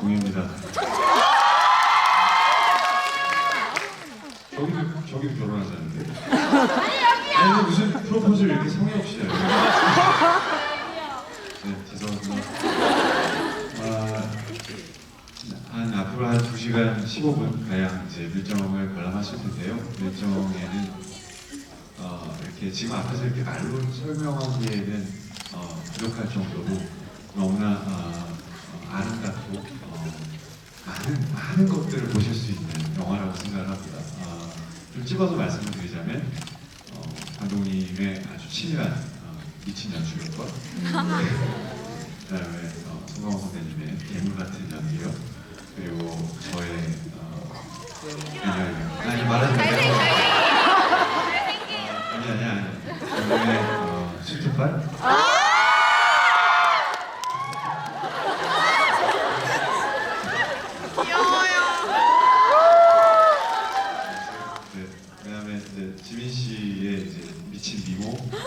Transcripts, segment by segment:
공입니다. 저기도 저기도 결혼하자는데. 아니 무슨 프로포즈를 이렇게 성의 없이 해요? 네 죄송합니다. 아, 한 앞으로 한 2시간 15분 가량 이제 밀정을 관람하실 텐데요. 밀정에는 어, 이렇게 지금 앞에서 이렇게 말로 설명하기에는 어, 부족할 정도로 너무나 어, 어, 아름답고 어, 많은 많은 것들을 보실 수 있는 영화라고 생각을 합니다. 어, 좀 집어서 말씀을 드리자면 어, 감독님의 아주 치밀한 어, 미친 연출력과 그다음에 어, 송강호 선배님의 괴물 같은 연기력 그리고 저의 어, 아니 아니 아니 말하지 마세요. 아니 아니 아니. 그다음에 어, 수트팔. 네. 그다음에 이제 지민 씨의 이제 미친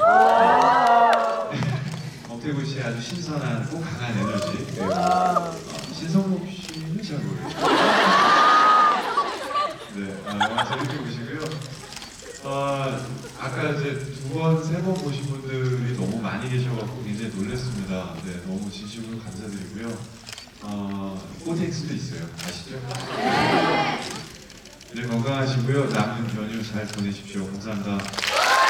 미모. 엄태구 씨의 아주 신선한 꼭 강한 에너지. 그리고 어, 신성록 씨는 잘 모르겠어요. 네, 아, 영화 재밌게 보시고요. 어, 아까 이제 두 번, 세 번 보신 분들이 너무 많이 계셔갖고 굉장히 놀랐습니다. 네, 너무 진심으로 감사드리고요. 어, 코텍스도 있어요. 아시죠? 네, 건강하시고요. 남은 연휴 잘 보내십시오. 감사합니다.